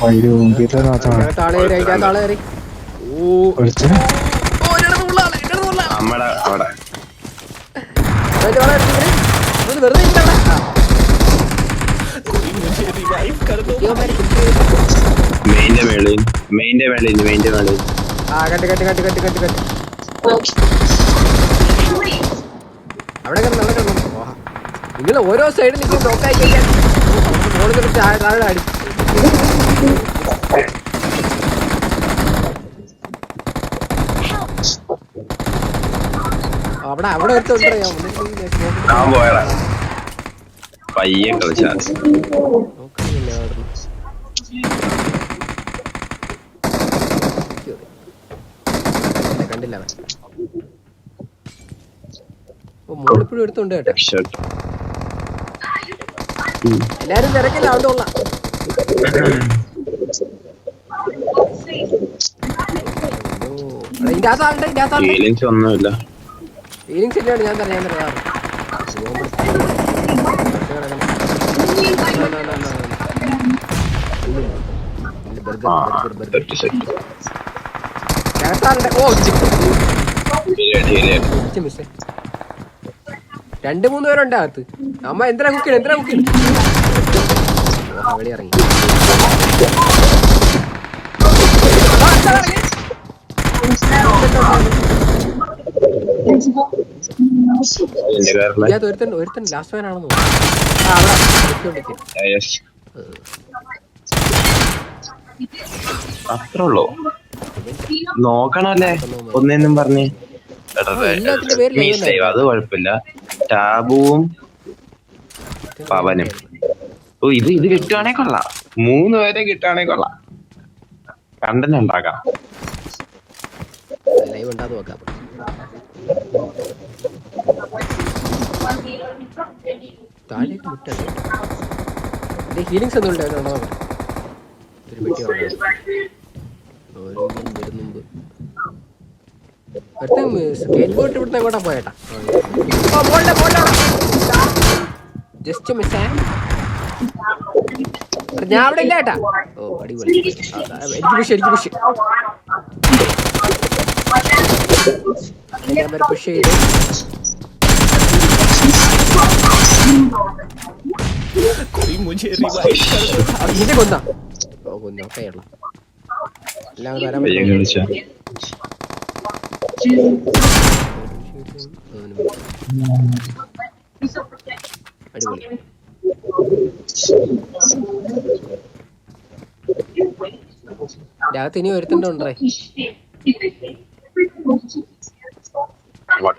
വൈര് മെയിന്റെ മേളിൽ മെയിന്റെ മേളിൽ മെയിന്റെ മേളിൽ. ആ cut cut cut cut cut cut. അവിടെ കിടന്നു അവിടെ കിടന്നു. നിങ്ങൾ ഓരോ സൈഡിൽ നിൽക്കും നോക്കായി കഴിഞ്ഞാൽ അവിടെ അവിടെ ഞാൻ പോയടാ പയ്യെ കളിച്ചാ. കണ്ടില്ല മോളിപ്പോഴും എടുത്തുണ്ട് കേട്ടോ. എല്ലാരും തിരക്കില്ല അവിടെ ഉള്ള ഫീലിങ്സ് ഒന്നുമില്ല. ഫീലിങ്സ് ഇല്ലാണ്ട് ഞാൻ തന്നെ ഞാൻ പറയാം ഓ മിസ്സേ. രണ്ട് മൂന്ന് പേരുണ്ട് അകത്ത്. അമ്മ എന്തിനാ കുക്കിണ് എന്തിനാ കുക്കിണ് വെളി ഇറങ്ങി. ഒരുത്തൻ ലാസ്റ്റ് ആണെന്ന് അത്രേ ഉള്ളൂ? നോക്കണല്ലേ? ഒന്നേന്നും പറഞ്ഞേ. അത് കുഴപ്പമില്ല. ടാബുവും പവനും. ഓ ഇത് ഇത് കിട്ടുവാണേ കൊള്ളാം. മൂന്ന് പേരെ കിട്ടുവാണേ കൊള്ളാം. കണ്ടന്റ് ഉണ്ടാക്കാം. ലൈവ് ഹീലിങ്സ് ഒന്നും ഒരു സ്കേറ്റ് ബോട്ട് ഇവിടുന്ന് എങ്ങോട്ടാ പോയേട്ടാ? ജസ്റ്റ് മിസ്സേ ഞാൻ അവിടെ ഇല്ല ഏട്ടാ. ഓ അടിപൊളി. എനിക്ക് പുഷ് എനിക്ക് പുഷ് ഞാൻ വരെ പുഷ് ചെയ്ത്. ആ, ഇതിനെ കൊന്ന. ഓ കൊന്ന. ഓക്കെ എല്ലാം കൂടെ വരാൻ? കളിച്ചാ അടിപൊളി രാഗത്ത് ഇനി ഒരുത്തണ്ടേ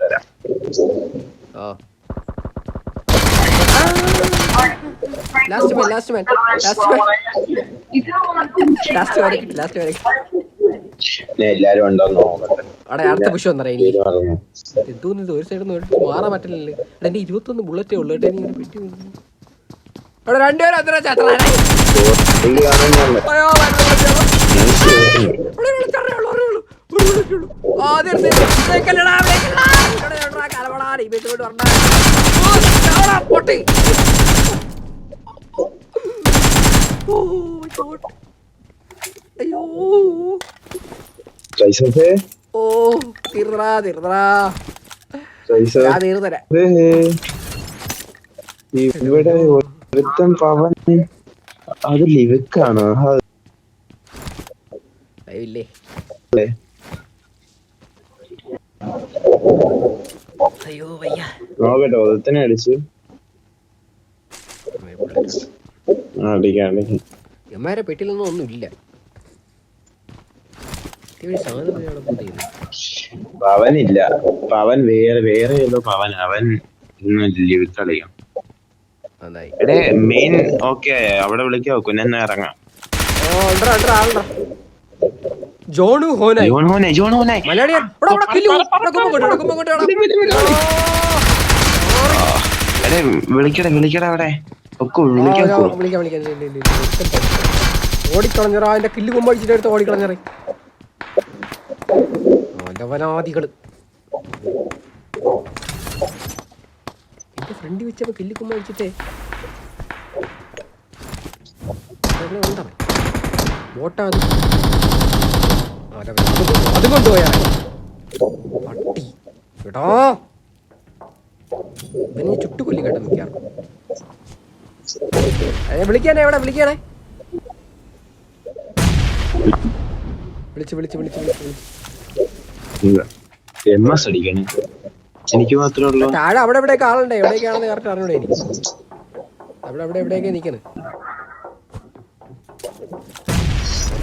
വരാം ഓ. Last man last man last man last വരെ ലാസ്റ്റ് വരെ എല്ലാരും ഉണ്ടോ നോക്കട്ടെ. അവിടെ അടുത്ത ഇനി. പേര് പറഞ്ഞു എന്തോന്ന് ഇത്? ഒരു സൈഡിൽ നിന്ന് മാറാൻ പറ്റില്ലല്ലേ. എടാ എന്റെ ഇരുപത്തൊന്ന് ബുള്ളറ്റേ ഉള്ളു കേട്ടോ ഇനി പെട്ടി. അവിടെ രണ്ടുപേരും അത്ര ചാവടാ, പൊട്ടി. അയ്യോ. ഓ തീർന്നടാ തീർന്നടാ ഞാൻ തീർന്നരാ ഇവിടെ ഒരുത്തൻ പവൻ അത് ലിവിക്കാണ് ഇല്ലേ അയ്യോ വയ്യ നോക്കട്ടെ അടിച്ചു ആ, അടിക്കാം അടിക്കാം എമ്മാരെ പെട്ടിയിലൊന്നും ഒന്നുമില്ല ഈ സാധനം പോയി അവിടെ പുതിയത് പവനില്ല. പവൻ വേറെ വേറെ ഏതോ പവൻ അവൻ ഇന്ന് ലിവിക്ക് കളിക്കാം എടേ മെയിൻ ഓക്കെ അവിടെ വിളിക്കോ കുഞ്ഞെന്ന് ഇറങ്ങാം. ജോണു ഹോനായി. ജോൺ ജോൺ മലയാളിയാ. വിളിക്കടേ വിളിക്കടേ അവിടെ. ഒക്കെ വിളിക്കാം. ഓടിക്കളഞ്ഞറ കില്ല് കുമ്പടിച്ചിട്ട് എടുത്ത് ഓടിക്കളഞ്ഞറ ഓലവനാദികൾ എന്റെ ഫ്രണ്ട് വെച്ചപ്പോ കില്ലിക്കുമ്പോ വെച്ചിട്ടേ അത് കൊണ്ടുപോയാ പട്ടി. എടാ. ഇവനെ ചുട്ടുകൊല്ലി കേട്ടോ മിക്കാറും വിളിക്കാനേ എവിടെ വിളിക്കാനേ. വിളിച്ച് വിളിച്ച് വിളിച്ച് വിളിച്ച് വിളിച്ച്. എം എസ് അടിക്കണേ എനിക്ക് മാത്രമേ ഉള്ളൂ. താഴെ അവിടെ എവിടെയൊക്കെ ആളുണ്ട്. എവിടെയൊക്കെയാണെന്ന് കറക്റ്റ് അറിഞ്ഞൂടെ എനിക്ക്? അവിടെ അവിടെ എവിടെയൊക്കെ നിക്കണേ.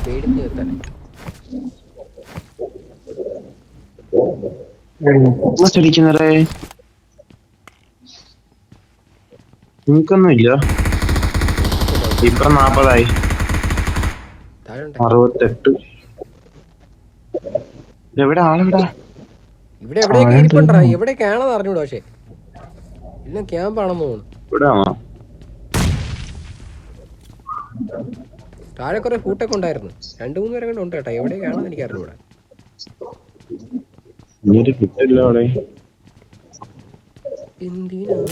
പേടിച്ച് അടിക്കുന്നറേ ഇല്ല. ഇപ്പൊ നാപ്പതായി. അറുപത്തെട്ട്. എവിടെ ആളെവിടെ? ഇവിടെ എവിടെയൊക്കെ ഇരിപ്പുണ്ടാ എവിടെയൊക്കെയാണെന്ന് അറിഞ്ഞൂടാ പക്ഷേ. എല്ലാം ക്യാമ്പാണെന്ന് തോന്നുന്നു. താഴെ കുറെ കൂട്ടൊക്കെ ഉണ്ടായിരുന്നു. രണ്ടു മൂന്ന് പേരെ ഉണ്ട് കേട്ടോ. എവിടെയൊക്കെയാണെന്ന് എനിക്ക് അറിഞ്ഞൂടാ ഇനിയൊരു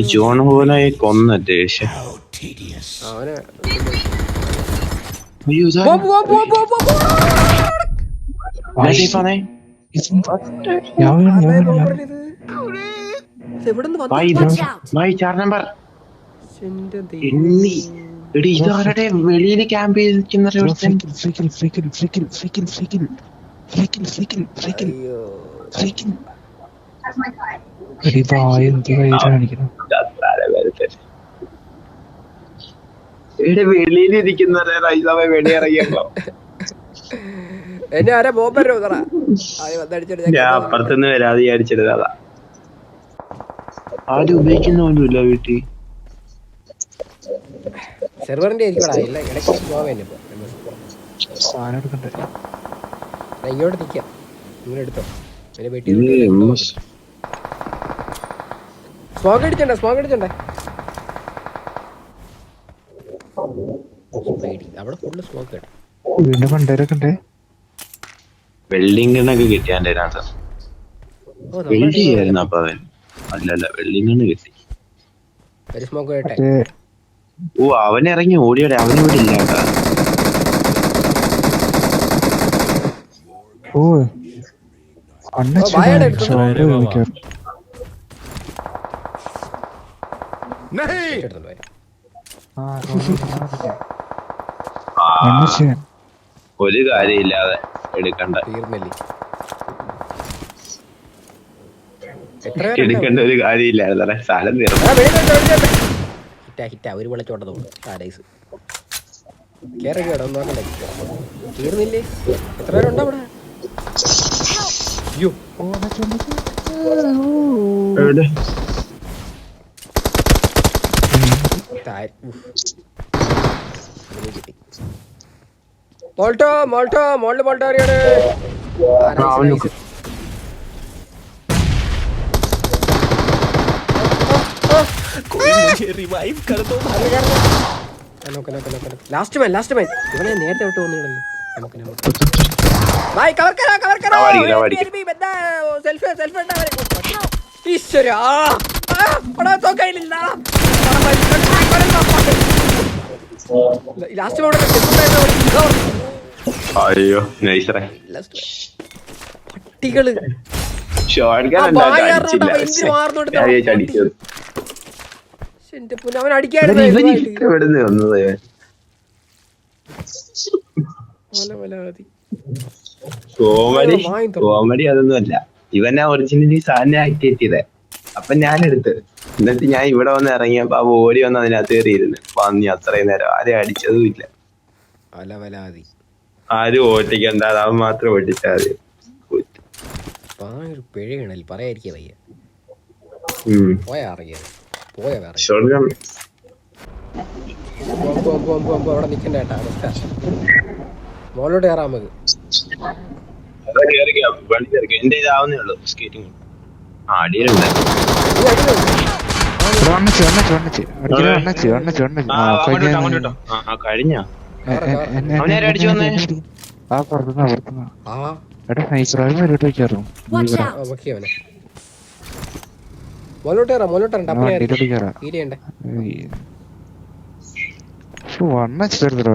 ജോൺ പോലെ കൊന്ന ദേശം എടി വായ എന്ത് കയ്യിൽ കാണിക്കണം ചത്താരെ വെറുതെ. എടി വെളിയിൽ ഇരിക്കുന്നവരെ റൈസാവെ വെളിയിറങ്ങിയല്ലോ. എന്നെ ആരാ? ബോംബരോ ഞാൻ അപ്പുറത്തുനിന്ന് വരാതെ വിചാരിച്ചിരുന്നത് ആരും ഉപയോഗിക്കുന്ന പോലും ഇല്ല വീട്ടിൽ. സെർവറിന്റെ ആയിരിക്കടാ ഇല്ല ഇടയ്ക്ക് പോവാൻ ഇപ്പൊ. സാധനം എടുക്കണ്ടേ? ഇങ്ങോട്ട് നിക്കാം. നിങ്ങൾ എടുത്തോ. പിന്നെ വെട്ടി സ്മോക്ക് അടിച്ചണ്ട സ്മോക്ക് അടിച്ചണ്ട. അവിടെ ഫുള്ള് സ്മോക്ക് വീണ്ടും ഉണ്ടേ. വെള്ളിങ്ങണ്ണൊക്കെ വെള്ളി ആയിരുന്നു അപ്പൊ അവൻ. അല്ലല്ല വെള്ളിങ്ങണ്ണ് കിട്ടി. ഒരു സ്മോക്ക് കേട്ടെ ഓ അവൻ ഇറങ്ങി ഓടിയോടെ. ഇല്ല കേട്ടാ. ഓ ഓ, ഒരു കാര്യമില്ലാതെ എടുക്കണ്ട? എടുക്കേണ്ട ഒരു കാര്യമില്ലായിരുന്നേ സ്ഥലം. ഹിറ്റാ ഹിറ്റാ. ഒരു വിളച്ചോട്ടത് തോന്നുന്നു കേടോ നോക്കണ്ടേ തീർന്നില്ലേ? എത്ര പേരുണ്ടോ അവിടെ? അയ്യോ ഓ അണ്ണച്ചൻ എവിടെ താഴ്- ഉഫ്. അതിനെ കിട്ടി. മോൾട്ടോ മോൾട്ടോ മോളിൽ മോൾട്ടോ അറിയാണ്. ലാസ്റ്റ് മാൻ ലാസ്റ്റ് മാൻ ഇവനെ നേരത്തെ വിട്ട് വന്നിടല്ലോ നമുക്ക് നമുക്ക്. കവർ കരോ കവർ കരോ. സെൽഫി സെൽഫി ഈശ്വര. തോക്കയിലില്ല. അയ്യോ നൈസറേ പട്ടികൾ. കോമഡി കോമഡി അതൊന്നുമല്ല. ഇവനാ ഒറിജിനലി സാധനം ആക്ടിവേറ്റ് ചെയ്തേ. അപ്പൊ ഞാൻ എന്നിട്ട് ഞാൻ ഇവിടെ വന്ന് ഇറങ്ങിയപ്പോ ആ ഓടി വന്ന് അതിനകത്ത് കയറിയിരുന്നു. വന്നി അത്രയും നേരം ആരും അടിച്ചതും ഇല്ല. അലവലാതി. ആരും ഓട്ടിക്കണ്ട അത് അവൻ മാത്രം ഓട്ടിച്ചാൽ മതി. ഒരു പിഴയാണല്ലോ പറയാതിരിക്കുക വയ്യ. ഉം. പോയാ അറിയാതെ പോയാ വേറെ. ഷോർട്ട് ഗൺ പോ, പോ, പോ, പോ, അവിടെ നിക്കണ്ട കേട്ടാ അവസ്ഥ മോളോട്ട് കയറാം നമുക്ക്. അതാ കേറിക്കോ. വണ്ടി കേറിക്കോ. എന്റെ ഇതാവുന്നേ ഉള്ളൂ. ആ അടിയിലുണ്ട്. നീ അടിയിലുണ്ട്. വണ്ണ ചേർത്തിട്ടോ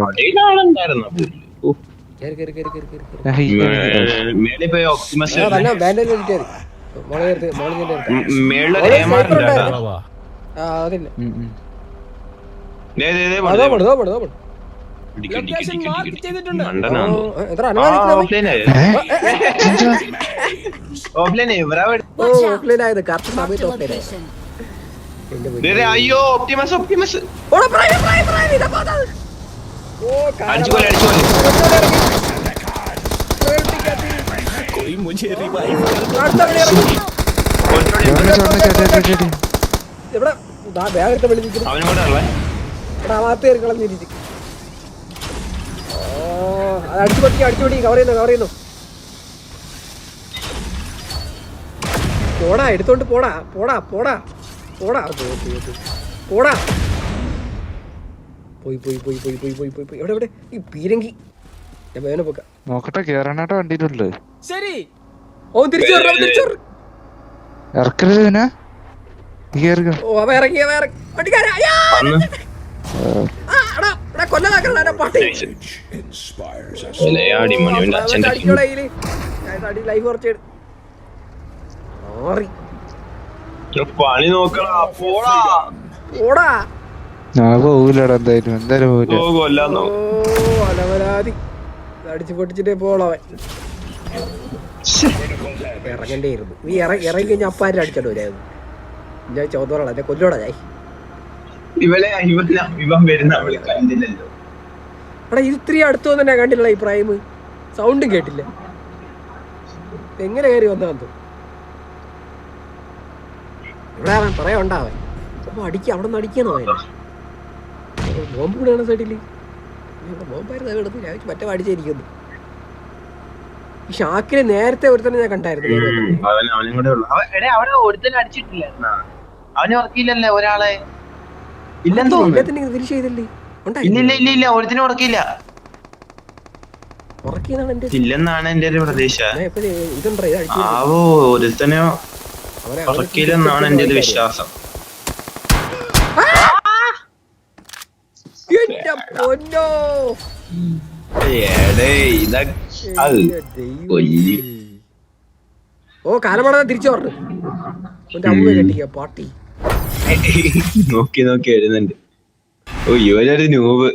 മേളിൽ പോയി ഓക്സിമസ് മേളിൽ അതില്ല അയ്യോ ഒപ്റ്റിമസ് ഒപ്റ്റിമസ് അടിച്ചുപോലെ അടിച്ചുപോലെ മുഞ്ചേരി ഇവിടെ ദാ ബാഗ് എടുത്ത് വിളിച്ചിട്ട് അവനും കൂടെ ഉള്ളേ. ഇവിടെ അകത്ത് കയറി കളഞ്ഞിരിച്ച് ഓ അത് അടിച്ചു പൊട്ടി അടിച്ചു പൊട്ടി. കവർ ചെയ്യുന്നു കവർ ചെയ്യുന്നു. പോടാ എടുത്തോണ്ട് പോടാ പോടാ പോടാ പോടാ. പോടാ പോയി പോയി പോയി. പോയി പോയി പോയി പോയി പോയി എവിടെ എവിടെ? ഈ പീരങ്കി. ഞാൻ വേന പോക്ക. നോക്കട്ടെ കേറാനായിട്ട് ശരി. ഓ തിരിച്ചു തിരിച്ചു ഇറക്കരുത് പിന്നെ പണി നോക്കടാ പോടാ. പോടാ. ഞാൻ പോകൂലടാ എന്തായാലും എന്തായാലും അലവരാതി അടിച്ചു പൊട്ടിച്ചിട്ടേ പോളവൻ ഇറങ്ങണ്ടേയിരുന്നു നീ ഇറങ്ങി കഴിഞ്ഞാൽ അപ്പാരും അടിച്ചോണ്ട് വരായിരുന്നു. ഞാൻ ചോദ്യം എന്നെ കൊല്ലോടാ ഞാൻ ഇവളെ ഇവൻ വരുന്ന അവൾ കണ്ടില്ലല്ലോ. എടാ ഇത് ഇത്രയും അടുത്തു വന്നെ കണ്ടില്ല ഈ പ്രൈം സൗണ്ടും കേട്ടില്ല. എങ്ങനെ കയറി വന്നാന്തോ ഇവിടെ അവൻ പറയാ ഉണ്ടാവൻ അപ്പൊ അടിക്കുക അവിടെ നിന്ന് അടിക്കണോ അവൻ. ബോംബ് കൂടെയാണ് സൈഡിൽ. ബോംബായിരുന്നു അത് എടുത്ത് ഞാൻ മറ്റേ അടിച്ചിരിക്കുന്നു ഈ ഷാക്കിനെ നേരത്തെ ഒരുത്തന്നെ ഞാൻ കണ്ടായിരുന്നു. അവന് ഉറക്കിയില്ലല്ലേ ഒരാളെ. ഇല്ലെന്ന് ഇല്ല ഇല്ല ഒരുത്തിനും ഉറക്കിയില്ല. ഇല്ലെന്നാണ് എന്റെ ഒരു പ്രതീക്ഷ. ആവോ ഒരുത്തനെ ഉറക്കിയില്ലെന്നാണ് എന്റെ ഒരു വിശ്വാസം. ഓ കാലമാണ് തിരിച്ചു പറഞ്ഞു പാട്ടി. നോക്കി നോക്കി എഴുതുന്നുണ്ട് ഓ ഇവനൊരു നൂബ്